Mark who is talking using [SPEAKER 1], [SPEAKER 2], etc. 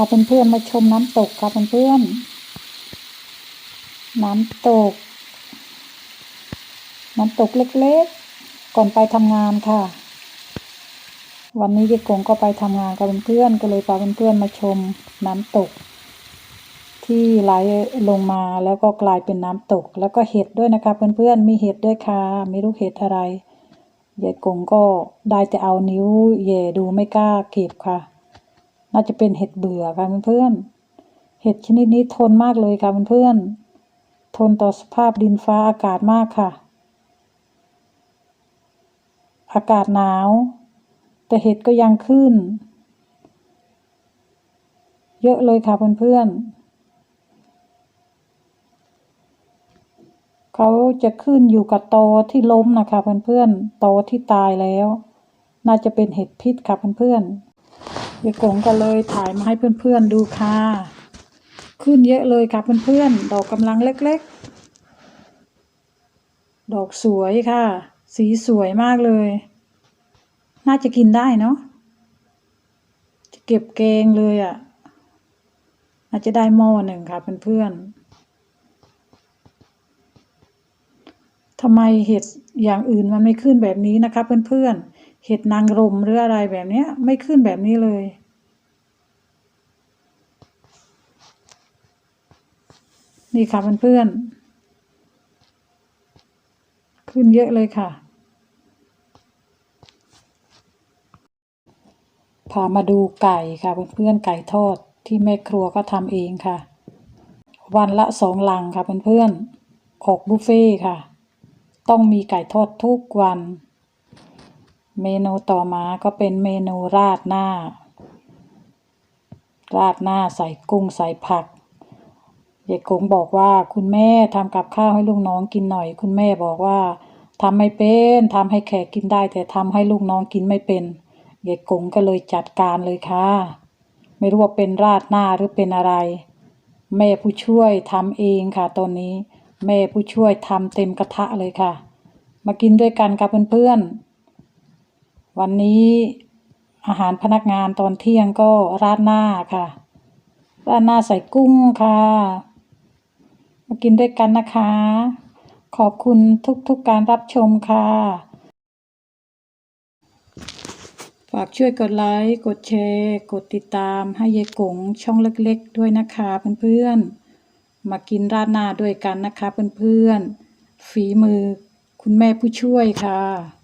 [SPEAKER 1] าเพื่อนๆมาชมน้ำตกค่ะเพื่อนๆน้ำตก น้ำตกเล็กๆ ก่อนไปทำงานค่ะ วันนี้เด็กงก็ไปทำงานกับเพื่อนๆก็เลยพาเพื่อนๆมาชมน้ำตก ที่ไหลลงมาแล้วก็กลายเป็นน้ำตก แล้วก็เห็ดด้วยนะคะเพื่อนๆมีเห็ดด้วยค่ะไม่รู้เห็ดอะไรยายกงก็ได้แต่เอานิ้วแหย่ดูไม่กล้าเก็บค่ะ น่าจะเป็นเห็ดเบื่อค่ะเพื่อนๆเห็ดชนิดนี้ทนมากเลยค่ะเพื่อนๆทนต่อสภาพดินฟ้าอากาศมากค่ะ อากาศหนาว แต่เห็ดก็ยังขึ้น เยอะเลยค่ะเพื่อนๆเขาจะขึ้นอยู่กับตอที่ล้มนะคะเพื่อนๆตอที่ตายแล้ว น่าจะเป็นเห็ดพิษค่ะเพื่อนๆ ยายกงก็เลยถ่ายมาให้เพื่อนๆดูค่ะ ขึ้นเยอะเลยค่ะเพื่อนๆ ดอกกำลังเล็กๆ ดอกสวยค่ะ สีสวยมากเลย น่าจะกินได้เนาะ จะเก็บแกงเลยอะ่ะอาจจะได้หม้อหนึ่งค่ะเพื่อนๆทำไมเห็ดอย่างอื่นมันไม่ขึ้นแบบนี้นะคะเพื่อนๆ เห็ดนางรมหรืออะไรแบบนี้ไม่ขึ้นแบบนี้เลย นี่ค่ะเพื่อนๆขึ้นเยอะเลยค่ะ พามาดูไก่ค่ะเพื่อนๆไก่ทอดที่แม่ครัวก็ทำเองค่ะ วันละสองลังค่ะเพื่อนๆออกบุฟเฟ่ค่ะ ต้องมีไก่ทอดทุกวัน เมนูต่อมาก็เป็นเมนูราดหน้า ราดหน้าใส่กุ้งใส่ผักยายกงบอกว่าคุณแม่ทำกับข้าวให้ลูกน้องกินหน่อย คุณแม่บอกว่าทำไม่เป็นทำให้แขกกินได้ แต่ทำให้ลูกน้องกินไม่เป็นยายกงก็เลยจัดการเลยค่ะ ไม่รู้ว่าเป็นราดหน้าหรือเป็นอะไร แม่ผู้ช่วยทำเองค่ะตอนนี้ แม่ผู้ช่วยทำเต็มกระทะเลยค่ะ มากินด้วยกันกับเพื่อนๆ วันนี้อาหารพนักงานตอนเที่ยงก็ราดหน้าค่ะ ราดหน้าใส่กุ้งค่ะ มากินด้วยกันนะคะ ขอบคุณทุกๆการรับชมค่ะ ฝากช่วยกดไลค์ กดแชร์ กดติดตามให้ยายกงช่องเล็กๆ ด้วยนะคะเพื่อนๆ มากินราดหน้าด้วยกันนะคะเพื่อนๆ ฝีมือคุณแม่ผู้ช่วยค่ะ